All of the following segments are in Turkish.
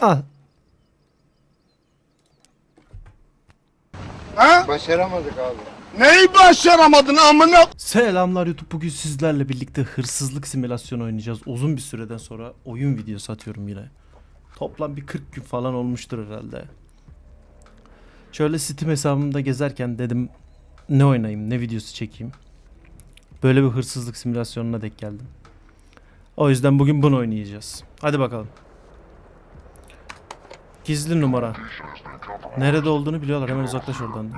Al. Ha? Başaramadık abi. Neyi başaramadın amına? Selamlar YouTube. Bugün sizlerle birlikte hırsızlık simülasyonu oynayacağız. Uzun bir süreden sonra oyun videosu atıyorum yine. Toplam bir 40 gün falan olmuştur herhalde. Şöyle Steam hesabımda gezerken dedim ne oynayayım, ne videosu çekeyim. Böyle bir hırsızlık simülasyonuna denk geldim. O yüzden bugün bunu oynayacağız. Hadi bakalım. Gizli numara. Nerede olduğunu biliyorlar. Hemen uzaklaş oradan.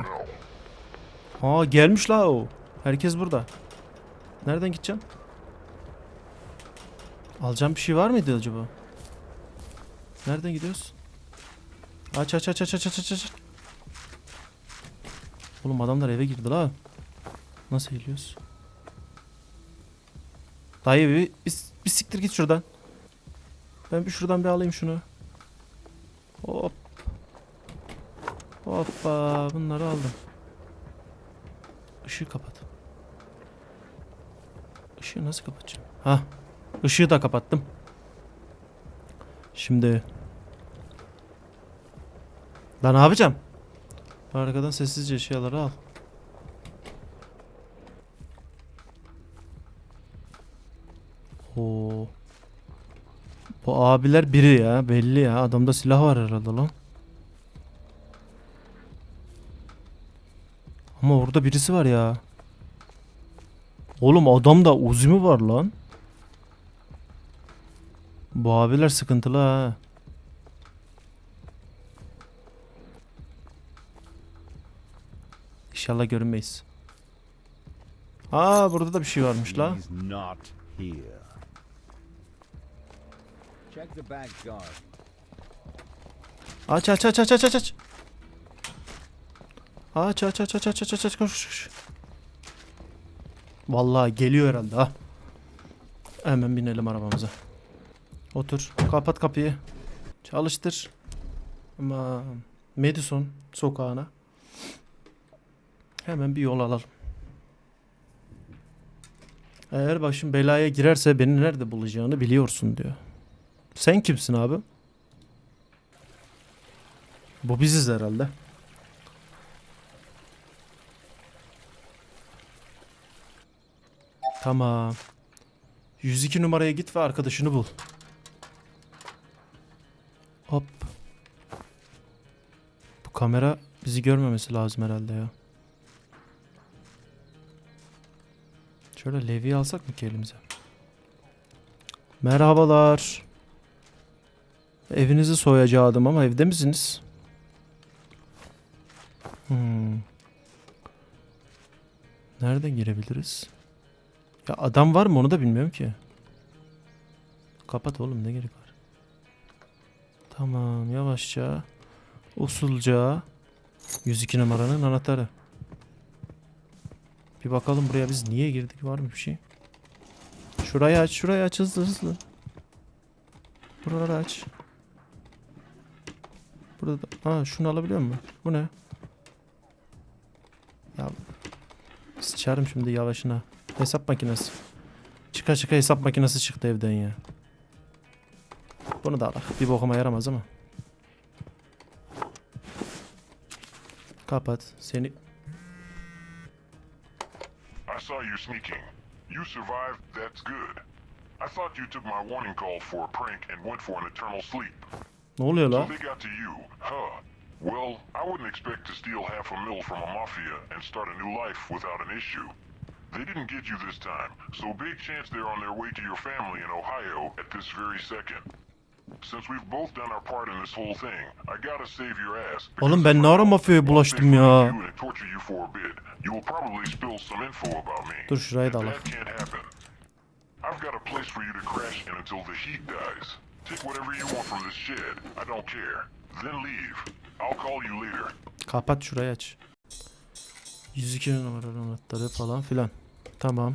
Aa gelmiş la o. Herkes burada. Nereden gideceğim? Alacağım bir şey var mıydı acaba? Nereden gidiyoruz? Aç aç aç aç aç aç aç. Oğlum adamlar eve girdi la. Nasıl geliyoruz? Dayı bir, bir, bir siktir git şuradan. Ben bir şuradan bir alayım şunu. Hop. Hoppa bunları aldım. Işığı kapat. Işığı nasıl kapatacağım? Ha. Işığı da kapattım. Şimdi Ben ne yapacağım? Arkadan sessizce eşyaları al. Oo. Bu abiler biri ya belli ya. Adamda silah var herhalde lan. Ama orada birisi var ya. Oğlum adamda uzi mi var lan? Bu abiler sıkıntılı ha. İnşallah görünmeyiz. Aa burada da bir şey varmış la. He's not here. Check the back guard. Aç aç aç aç aç aç aç. Aç aç aç aç aç aç aç aç koş koş. Vallahi geliyor herhalde ha. Hemen binelim arabamıza. Otur. Kapat kapıyı. Çalıştır. Ama Madison sokağına. Hemen bir yol alalım. Eğer başın belaya girerse beni nerede bulacağını biliyorsun diyor. Sen kimsin abi? Bu biziz herhalde. Tamam. 102 numaraya git ve arkadaşını bul. Hop. Bu kamera bizi görmemesi lazım herhalde ya. Şöyle levye alsak mı ki elimize? Merhabalar. Evinizi soyacaktım ama evde misiniz? Hmm. Nereden girebiliriz? Ya adam var mı onu da bilmiyorum ki. Kapat oğlum ne gerek var. Tamam yavaşça. Usulca. 102 numaranın anahtarı. Bir bakalım buraya biz niye girdik var mı bir şey? Şurayı aç şurayı aç hızlı hızlı. Buraları aç. Aa şunu alabiliyor mu? Bu ne? Ya sıçarım şimdi yavaşına. Hesap makinesi. Çıka çıka hesap makinesi çıktı evden ya. Bunu da alak. Bir bokuma yaramaz ama. Kapat. Seni... I saw you sneaking. You survived, that's good. I thought you took my warning call for a prank and went for an eternal sleep. Ne oluyor So they got to you, huh? Well, I wouldn't expect to steal half a mil from a mafia and start a new life without an issue. They didn't get you this time, so big chance they're on their way to your family in Ohio at this very second. Since we've both done our part in this whole thing, I gotta save your ass. Oğlum ben ne ara mafyaya bulaştım ya? you and torture you for a bit, you will probably spill some info about me. Dur şurayı da And alak. That can't happen. I've got a place for you to crash in until the heat dies. Take whatever you want from this shed. I don't care. Then leave. I'll call you later. Kapat şurayı aç. 102 numaralı anahtarı falan filan. Tamam.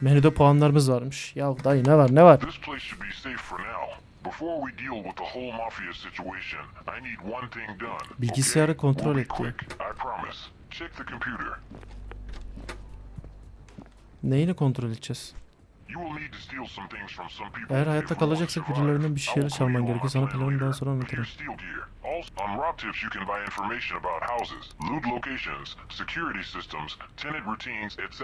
Menüde puanlarımız varmış. Ya dayı ne var ne var? This place should be safe for now. Before we deal with the whole mafia situation, I need one thing done. Bilgisayarı kontrol We'll be et diyor. quick, I promise. Check the computer. Neyini kontrol edeceğiz? You will need to steal some things from some people Eğer hayatta kalacaksak birilerinden bir şeyler çalman gerekiyor. Sana planımı daha sonra anlatırım. on Rob Tips you can buy information about houses, loot locations, security systems, tenant routines, etc.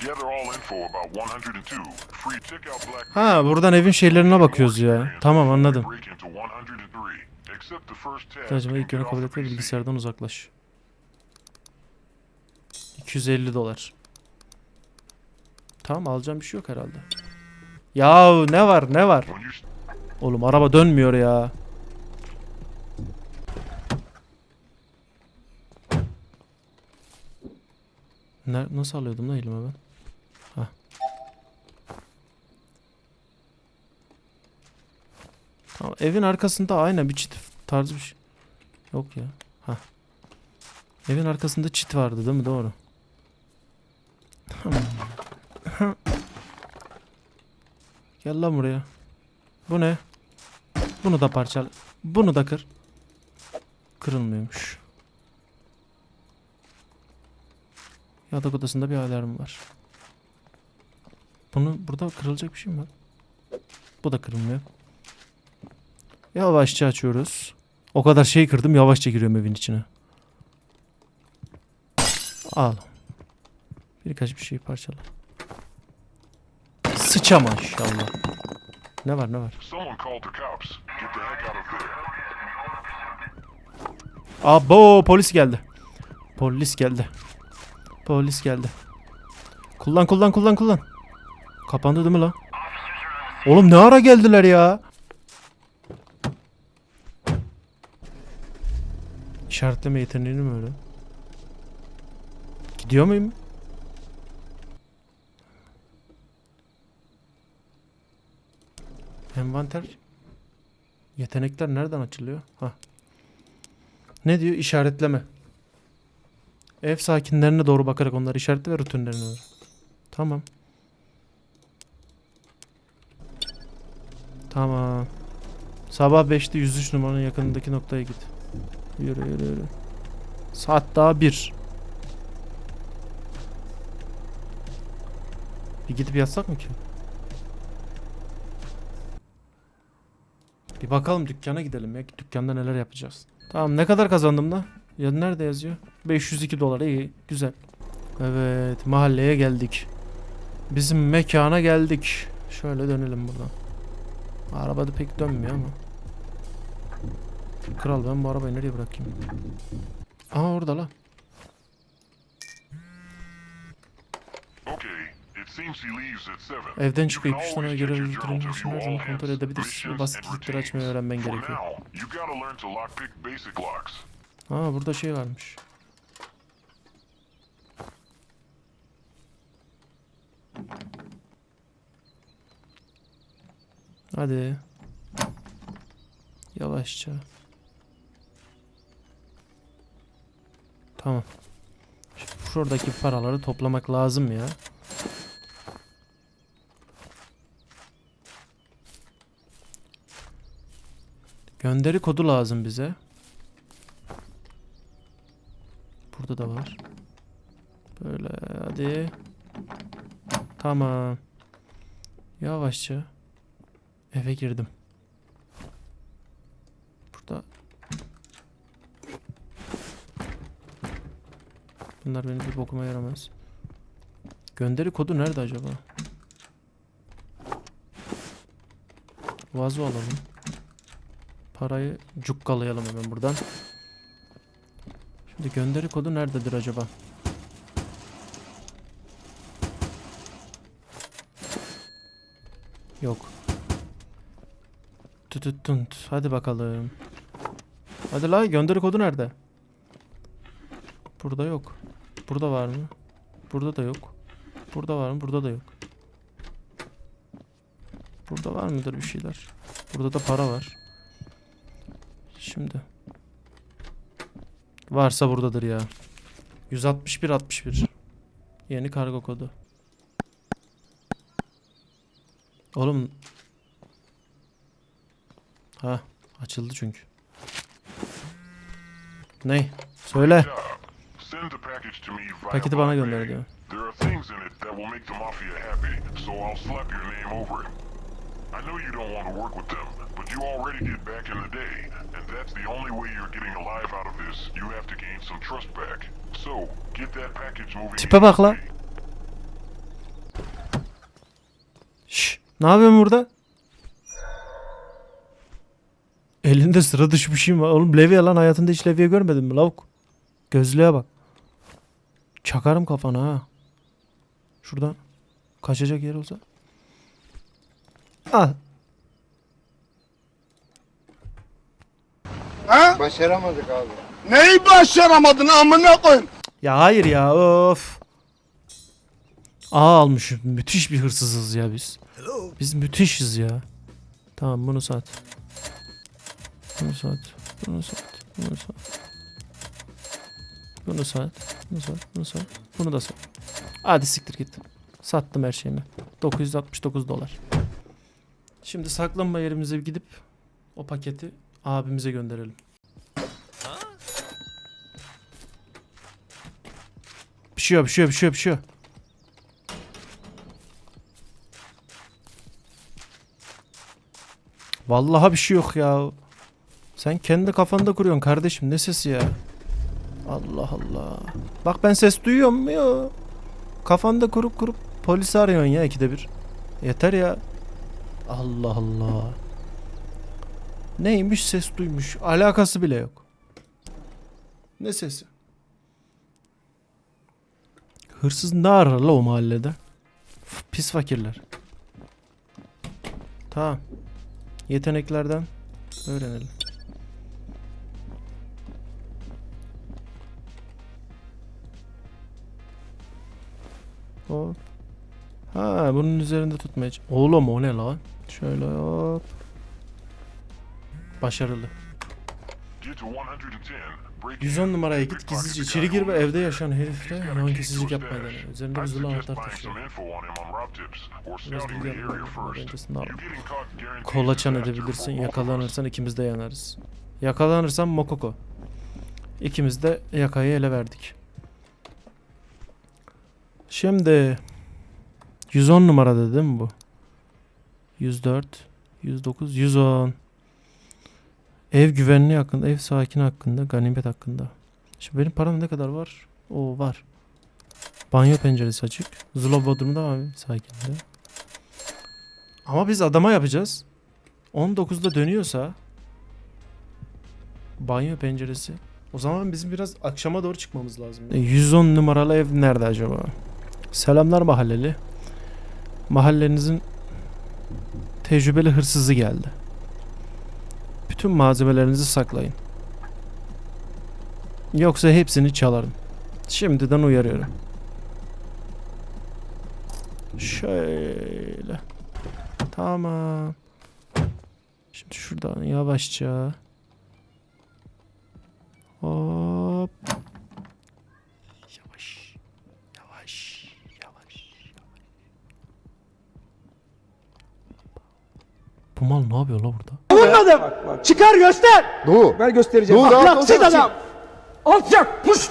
Gather all info about 102. Free checkout black Ha buradan evin şeylerine bakıyoruz ya. Tamam anladım. Break into 103. Accept the first task Acaba ilk yönü get kabul off the et ve PC. bilgisayardan uzaklaş. 250 dolar. Tamam alacağım bir şey yok herhalde. Ya ne var ne var? Oğlum araba dönmüyor ya. Ne, nasıl alıyordum lan elime ben? Hah. Tamam evin arkasında aynen bir çit tarzı bir şey. Yok ya. Hah. Evin arkasında çit vardı değil mi? Doğru. Tamam. Gel lan buraya. Bu ne? Bunu da parçal. Bunu da kır. Kırılmıyormuş. Yatak odasında bir alarm var. Bunu burada kırılacak bir şey mi var? Bu da kırılmıyor. Yavaşça açıyoruz. O kadar şey kırdım yavaşça giriyorum evin içine. Al. Birkaç bir şey parçala. Sıça maşallah. Ne var ne var? Abo polis geldi. Polis geldi. Polis geldi. Kullan kullan kullan kullan. Kapandı değil mi lan? Oğlum ne ara geldiler ya? İşaretleme yeteneğini mi öyle? Gidiyor muyum? Envanter Yetenekler nereden açılıyor? Ha. Ne diyor? İşaretleme. Ev sakinlerine doğru bakarak onları işaretle ve rutinlerini öğren. Tamam. Tamam. Sabah 5'te 103 numaranın yakınındaki noktaya git. Yürü yürü yürü. Saat daha 1. Bir gidip yatsak mı ki? Bir bakalım dükkana gidelim ya. Dükkanda neler yapacağız. Tamam ne kadar kazandım da? Ya nerede yazıyor? 502 dolar iyi güzel. Evet mahalleye geldik. Bizim mekana geldik. Şöyle dönelim buradan. Araba da pek dönmüyor ama. Kral ben bu arabayı nereye bırakayım? Aha orada la. Evden çıkıyor. İki tane görev zaman all kontrol missions, Basit kilitleri açmayı öğrenmen gerekiyor. Aa burada şey varmış. Hadi. Yavaşça. Tamam. Şimdi şuradaki paraları toplamak lazım ya. Gönderi kodu lazım bize. Burada da var. Böyle hadi. Tamam. Yavaşça eve girdim. Burada Bunlar benim bir bokuma yaramaz. Gönderi kodu nerede acaba? Vazo alalım. Parayı cukkalayalım hemen buradan. Şimdi gönderi kodu nerededir acaba? Yok. Tütüttünt. Hadi bakalım. Hadi la gönderi kodu nerede? Burada yok. Burada var mı? Burada da yok. Burada var mı? Burada da yok. Burada var mıdır bir şeyler? Burada da para var. Şimdi. Varsa buradadır ya. 161 61. Yeni kargo kodu. Oğlum. Ha, açıldı çünkü. Ne? Söyle. Paketi bana gönder diyor. There are things in it that will make the Mafia happy, so I'll slap your name over it. I know you don't want to work with them, but you already did back in the day, that's the only way you're getting alive out of this. You have to gain some trust back. So, get that package moving. Tipe bak la. Şş, ne yapıyorsun burada? Elinde sıra dışı bir şey var? Oğlum levye lan hayatında hiç levye görmedin mi lavuk? Gözlüğe bak. Çakarım kafana ha. Şuradan kaçacak yer olsa. Al. Ha? Başaramadık abi. Neyi başaramadın amına koyayım? Ya hayır ya of. Aa almışım. Müthiş bir hırsızız ya biz. Biz müthişiz ya. Tamam bunu sat. Bunu sat. Bunu sat. Bunu sat. Bunu sat. Bunu sat. Bunu sat. Bunu da sat. Hadi siktir git. Sattım her şeyimi. 969 dolar. Şimdi saklanma yerimize gidip o paketi abimize gönderelim. Pişiyor, pişiyor, pişiyor, pişiyor. Vallahi bir şey yok ya. Sen kendi kafanda kuruyorsun kardeşim. Ne sesi ya? Allah Allah. Bak ben ses duyuyor mu ya? Kafanda kurup kurup polisi arıyorsun ya ikide bir. Yeter ya. Allah Allah. Neymiş ses duymuş. Alakası bile yok. Ne sesi? Hırsız ne arar la o mahallede? Pis fakirler. Tamam. Yeteneklerden öğrenelim. Hop. Ha bunun üzerinde tutmaya Oğlum o ne lan? Şöyle hop. Başarılı. 110 numaraya git gizlice içeri gir ve evde yaşayan herifle nankesizlik yapmaya dene. Üzerinde buzulu anahtar. Biraz bilgi yapmadan öncesinde al. Kolaçan edebilirsin. Yakalanırsan ikimiz de yanarız. Yakalanırsan Mokoko. İkimiz de yakayı ele verdik. Şimdi 110 numara dedim bu. 104, 109, 110. Ev güvenliği hakkında, ev sakini hakkında, ganimet hakkında. Şimdi benim param ne kadar var? O var. Banyo penceresi açık. Zula bodrumda abi sakinde. Ama biz adama yapacağız. 19'da dönüyorsa banyo penceresi. O zaman bizim biraz akşama doğru çıkmamız lazım. E, 110 numaralı ev nerede acaba? Selamlar mahalleli. Mahallenizin tecrübeli hırsızı geldi. Bütün malzemelerinizi saklayın. Yoksa hepsini çalarım. Şimdiden uyarıyorum. Şöyle. Tamam. Şimdi şuradan yavaşça. Hop. Yavaş. Yavaş. Yavaş. Bu mal ne yapıyor la burada? Vurmadım. Çıkar göster. Dur. Ben göstereceğim. Dur, rahat Ahlaksız ol, adam. Alçak. Puş.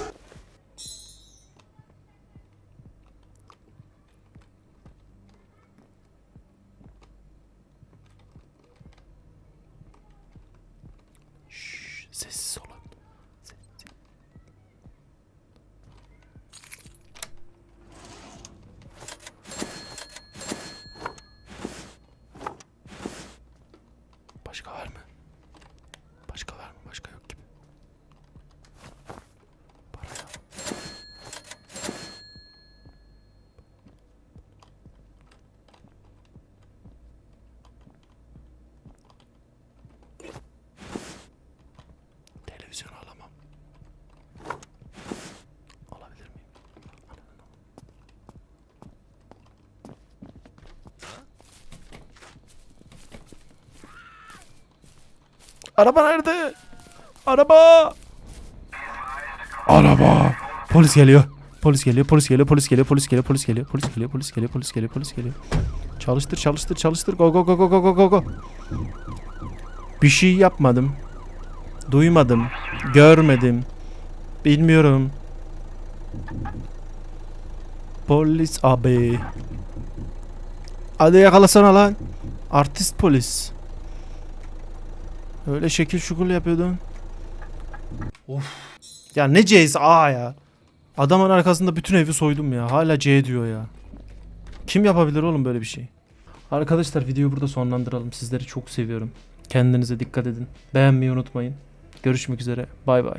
Araba nerede? Araba! Araba! Polis geliyor. Polis geliyor, polis geliyor, polis geliyor, polis geliyor, polis geliyor, polis geliyor, polis geliyor, polis geliyor, polis geliyor. Çalıştır, çalıştır, çalıştır. Go go go go go go go go. Bir şey yapmadım. Duymadım. Görmedim. Bilmiyorum. Polis abi. Hadi yakalasana lan. Artist polis. Öyle şekil şukul yapıyordun. Of. Ya ne C'si A ya. Adamın arkasında bütün evi soydum ya. Hala C diyor ya. Kim yapabilir oğlum böyle bir şey? Arkadaşlar videoyu burada sonlandıralım. Sizleri çok seviyorum. Kendinize dikkat edin. Beğenmeyi unutmayın. Görüşmek üzere. Bay bay.